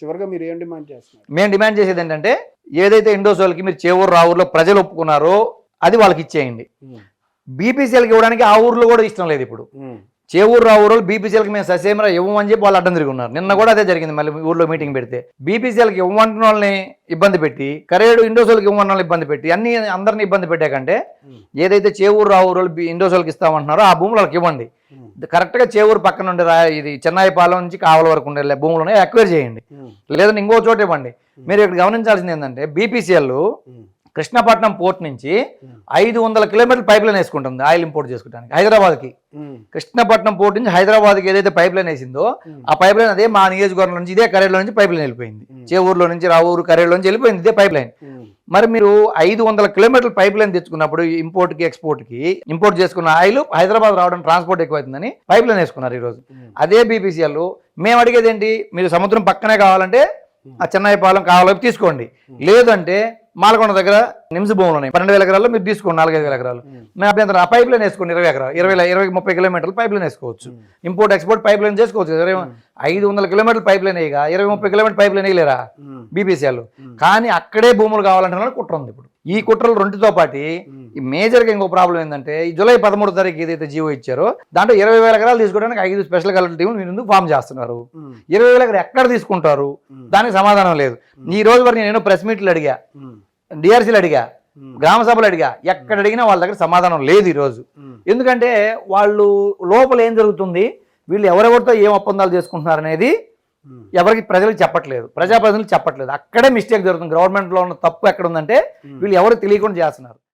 చివరిగా మీరు ఏం డిమాండ్ చేస్తున్నారు? మేము డిమాండ్ చేసేది ఏంటంటే ఏదైతే ఇండోసోల్కి మీరు చేవూరు రావూరులో ప్రజలు ఒప్పుకున్నారో అది వాళ్ళకి ఇచ్చేయండి. బీపీసీఎల్కి ఇవ్వడానికి ఆ ఊర్లో కూడా ఇష్టం లేదు ఇప్పుడు. చేవూరు రావూరు బీపీసీఎల్కి మేము ససేమరా ఇవ్వమని చెప్పి వాళ్ళు అడ్డం తిరిగి ఉన్నారు నిన్న కూడా అదే జరిగింది మళ్ళీ ఊర్లో మీటింగ్ పెడితే. బీపీసీఎల్కి ఇవ్వమంటున్న వాళ్ళని ఇబ్బంది పెట్టి కరేడు ఇండోసోల్కి ఇవ్వమన్న వాళ్ళని ఇబ్బంది పెట్టి అన్ని అందరిని ఇబ్బంది పెట్టాకంటే ఏదైతే చేవూరు రావూరు ఇండోసోల్కి ఇస్తామంటున్నారో ఆ భూములు వాళ్ళకి ఇవ్వండి. కరెక్ట్గా చేవూరు పక్కన ఉండే రా ఇది చెన్నాయిపాలెం నుంచి కావల వరకు ఉండే భూములను ఎక్వైర్ చేయండి. లేదంటే ఇంకో చోట ఇవ్వండి. మీరు ఇక్కడ గమనించాల్సింది ఏంటంటే బీపీసీఎల్ కృష్ణపట్నం పోర్ట్ నుంచి ఐదు వందల కిలోమీటర్ల పైప్ లైన్ వేసుకుంటుంది ఆయిల్ ఇంపోర్ట్ చేసుకోవడానికి హైదరాబాద్కి. కృష్ణపట్నం పోర్ట్ నుంచి హైదరాబాద్కి ఏదైతే పైప్ లైన్ వేసిందో ఆ పైప్ లైన్ అదే మా నియోజకవర్గం నుంచి ఇదే కరేడులో నుంచి పైప్ లైన్ వెళ్ళిపోయింది. ఉమ్. చేవూరులో నుంచి రావూరు కరేడులో నుంచి వెళ్ళిపోయింది ఇదే పైప్ లైన్ మరి మీరు ఐదు వందల కిలోమీటర్ల పైప్ లైన్ తెచ్చుకున్నప్పుడు ఇంపోర్ట్కి ఎక్స్పోర్ట్కి ఇంపోర్ట్ చేసుకున్న ఆయిల్ హైదరాబాద్ రావడం ట్రాన్స్పోర్ట్ ఎక్కువైతుందని పైప్ లైన్ వేసుకున్నారు ఈరోజు. అదే బీపీసీఎల్ మేము అడిగేది ఏంటి? మీరు సముద్రం పక్కనే కావాలంటే ఆ చెన్నై పాలెం కావాలని తీసుకోండి. లేదంటే మాలకొండ దగ్గర నిమ్స్ భూములు ఉన్నాయి. పన్నెండు వేల ఎకరాల్లో మీరు తీసుకోండి నాలుగైదు వేల ఎకరాలు. మేము. అభ్యంతరం ఆ పైప్ లైన్ వేసుకోండి ఇరవై ఎకరాలు ఇరవై ఇరవై ముప్పై కిలోమీటర్లు పైప్ లైన్ వేసుకోవచ్చు. ఇంపోర్ట్ ఎక్స్పోర్ట్ పైప్ లైన్ చేసుకోవచ్చు ఇరవై ఐదు వందల కిలోమీటర్లు పైప్ లైన్ వేయగా ఇరవై ముప్పై కిలోమీటర్ పైప్ లైన్ వేయలేరా? బీపీసీఎల్ కానీ అక్కడే భూములు కావాలంటున్నారు కుట్ర ఉంది ఇప్పుడు. ఈ కుట్రలు రెండుతో పాటు ఈ మేజర్గా ఇంకో ప్రాబ్లం ఏంటంటే ఈ జూలై పదమూడు తారీఖు ఏదైతే జీవో ఇచ్చారో దాంట్లో ఇరవై వేల ఎకరాలు తీసుకోవడానికి ఐదు స్పెషల్ కలెక్టర్ టీములు మీరు ఎందుకు ఫామ్ చేస్తున్నారు. ఉమ్, ఇరవై వేల ఎకరాలు ఎక్కడ తీసుకుంటారు? దానికి సమాధానం లేదు. ఈ రోజు వరకు నేను ప్రెస్ మీట్లు అడిగా డిఆర్సీలు అడిగా గ్రామ సభలు అడిగా ఎక్కడ అడిగినా వాళ్ళ దగ్గర సమాధానం లేదు ఈ రోజు. ఉమ్, ఎందుకంటే వాళ్ళు లోపల ఏం జరుగుతుంది? వీళ్ళు ఎవరెవరితో ఏం ఒప్పందాలు చేసుకుంటున్నారు అనేది ఎవరికి ప్రజలకు చెప్పట్లేదు. ప్రజాప్రతినిధులు చెప్పట్లేదు. అక్కడే మిస్టేక్ జరుగుతుంది. గవర్నమెంట్లో ఉన్న తప్పు ఎక్కడ ఉందంటే ఉమ్. వీళ్ళు ఎవరు తెలియకుండా చేస్తున్నారు.